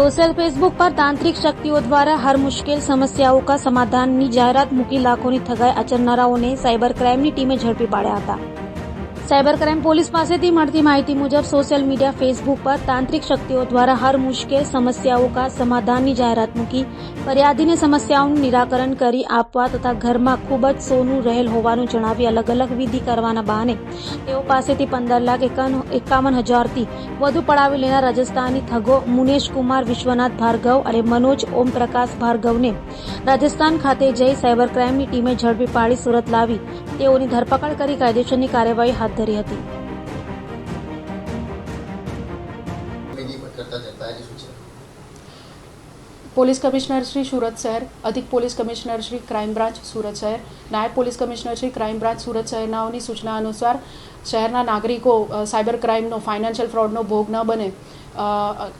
Social Facebook પર તાંત્રિક શક્તિઓ દ્વારા હર મુશ્કેલ સમસ્યાઓ કા સમાધાનની જાહેરાત મૂકી લાખોની ઠગાઈ આચરનારાઓને સાયબર ક્રાઇમની ટીમે ઝડપી પાડ્યા હતા. સાયબર ક્રાઇમ પોલીસ પાસેથી મળતી માહિતી મુજબ સોશિયલ મીડિયા, ફેસબુક પર તાંત્રિક શક્તિઓ દ્વારા હર મુશ્કેલ સમસ્યાઓ કા સમાધાનની જાહેરાત મૂકી ફરિયાદીને સમસ્યાઓનું નિરાકરણ કરી આપવા તથા ઘરમાં ખૂબ જ સોનું રહેલ હોવાનું જણાવી અલગ અલગ વિધિ કરવાના બહાને તેઓ પાસેથી પંદર લાખ એકાવન હજારથી વધુ પડાવી લેનાર રાજસ્થાની ઠગો મુનેશ કુમાર, વિશ્વનાથ ભાર્ગવ અને મનોજ ઓમપ્રકાશ ભાર્ગવને રાજસ્થાન ખાતે જઈ સાયબર ક્રાઇમની ટીમે ઝડપી પાડી સુરત લાવી. તેઓની ધરપકડ કરી કાયદેસરની કાર્યવાહી હાથ ધરી હતી. પોલીસ કમિશનર શ્રી સુરત શહેર, અધિક police commissioner Shri crime branch Surat શહેર, નાયબ police commissioner Shri crime branch Surat શહેરનાઓની સૂચના અનુસાર શહેરના નાગરિકો સાયબર ક્રાઇમનો, ફાઇનાન્શિયલ ફ્રોડનો ભોગ ન બને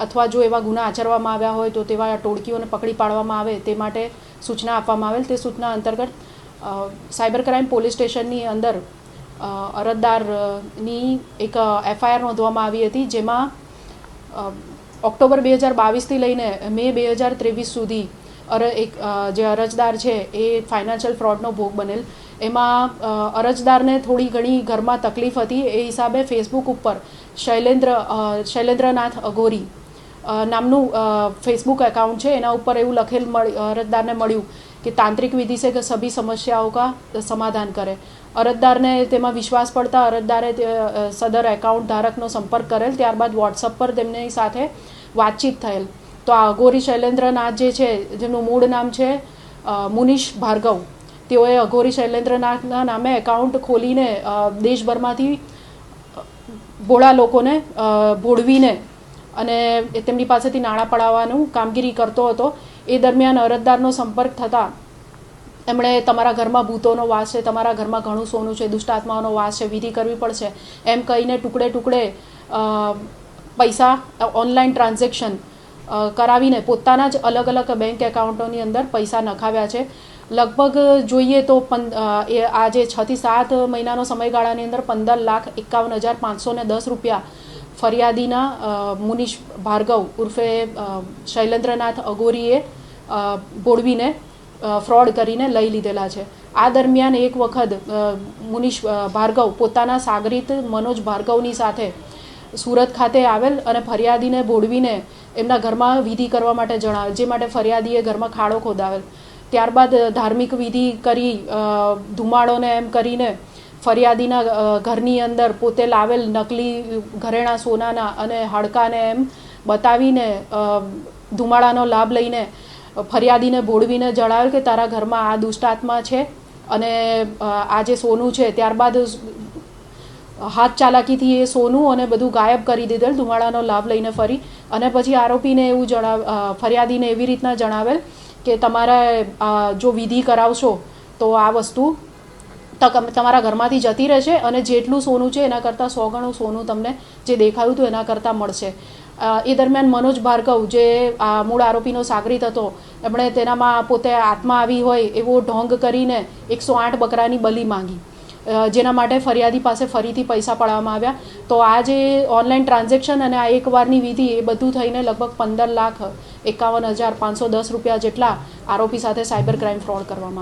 અથવા જો એવા ગુના આચરવામાં આવ્યા હોય તો તેવા ટોળકીઓને પકડી પાડવામાં આવે તે માટે સૂચના આપવામાં આવેલ. તે સૂચના અંતર્ગત સાયબર ક્રાઇમ પોલીસ સ્ટેશનની અંદર અરજદારની એક એફઆઈઆર નોંધવામાં આવી હતી, જેમાં ઓક્ટોબર બે હજાર બાવીસથી લઈને મે બે હજાર ત્રેવીસ સુધી અર, એક જે અરજદાર છે, એ ફાઇનાન્શિયલ ફ્રોડનો ભોગ બનેલ. એમાં અરજદારને થોડી ઘણી ઘરમાં તકલીફ હતી. એ હિસાબે ફેસબુક ઉપર શૈલેન્દ્ર શૈલેન્દ્રનાથ અઘોરી નામનું ફેસબુક એકાઉન્ટ છે, એના ઉપર એવું લખેલ અરજદારને મળ્યું કે તાંત્રિક વિધિ છે કે સભી સમસ્યાઓ કા સમાધાન કરે. અરજદારને તેમાં વિશ્વાસ પડતા અરજદારે સદર એકાઉન્ટ ધારકનો સંપર્ક કરેલ, ત્યારબાદ વોટ્સઅપ પર તેમની સાથે વાતચીત થયેલ. તો આ અઘોરી શૈલેન્દ્રનાથ જે છે જેમનું મૂળ નામ છે મુનિષ ભાર્ગવ, તેઓએ અઘોરી શૈલેન્દ્રનાથના નામે એકાઉન્ટ ખોલીને દેશભરમાંથી ભોળા લોકોને ભોળવીને અને તેમની પાસેથી નાણાં પડાવવાનું કામગીરી કરતો હતો. એ દરમિયાન અરજદારનો સંપર્ક થતાં એમણે તમારા ઘરમાં ભૂતોનો વાસ છે, તમારા ઘરમાં ઘણું સોનું છે દુષ્ટાત્માઓનો વાસ છે, વિધિ કરવી પડશે. એમ કહીને ટુકડે ટુકડે પૈસા ઓનલાઈન ટ્રાન્ઝેક્શન કરાવીને પોતાના જ અલગ અલગ બેંક એકાઉન્ટોની અંદર પૈસા નખાવ્યા છે. લગભગ જોઈએ તો પં એ આજે છથી સાત મહિનાનો સમયગાળાની અંદર પંદર લાખ એકાવન હજાર પાંચસો દસ રૂપિયા ફરિયાદીના મુનિષ ભાર્ગવ ઉર્ફે શૈલેન્દ્રનાથ અગોરીએ બોળવીને ફ્રોડ કરીને લઈ લીધેલા છે. આ દરમિયાન એક વખત મુનિષ ભાર્ગવ પોતાના સાગરીત મનોજ ભાર્ગવની સાથે સુરત ખાતે આવેલ અને ફરિયાદીને બોળવીને એમના ઘરમાં વિધિ કરવા માટે જણાવેલ જે માટે ફરિયાદીએ ઘરમાં ખાડો ખોદાવેલ. ત્યારબાદ ધાર્મિક વિધિ કરી ધુમાડોને એમ કરીને ફરિયાદીના ઘરની અંદર પોતે લાવેલ નકલી ઘરેણા સોનાના અને હાડકાને એમ બતાવીને ધુમાડાનો લાભ લઈને ફરિયાદીને ભોળવીને જણાવ્યું કે તારા ઘરમાં આ દુષ્ટાત્મા છે અને આ જે સોનું છે ત્યારબાદ હાથ ચાલાકીથી એ સોનું અને બધું ગાયબ કરી દીધેલ, ધુમાડાનો લાભ લઈને ફરી અને પછી આરોપીને એવું જણાવ ફરિયાદીને એવી રીતના જણાવેલ કે તમારે જો વિધિ કરાવશો તો આ વસ્તુ તમારા ઘરમાંથી જતી રહેશે અને જેટલું સોનું છે એના કરતાં સો ગણું સોનું તમને જે દેખાયું હતું એના કરતાં મળશે. એ દરમિયાન મનોજ ભાર્ગવ જે આ મૂળ આરોપીનો સાગરીત હતો, એમણે તેનામાં પોતે આત્મા આવી હોય એવો ઢોંગ કરીને એકસો આઠ બકરાની બલી માંગી. જેના માટે ફરિયાદી પાસે ફરીથી પૈસા પડાવવામાં આવ્યા. તો આ જે ઓનલાઈન ટ્રાન્ઝેક્શન અને આ એકવારની વિધિ એ બધું થઈને લગભગ પંદર લાખ એકાવન હજાર પાંચસો દસ રૂપિયા જેટલા આરોપી સાથે સાયબર ક્રાઇમ ફ્રોડ કરવામાં આવ્યા.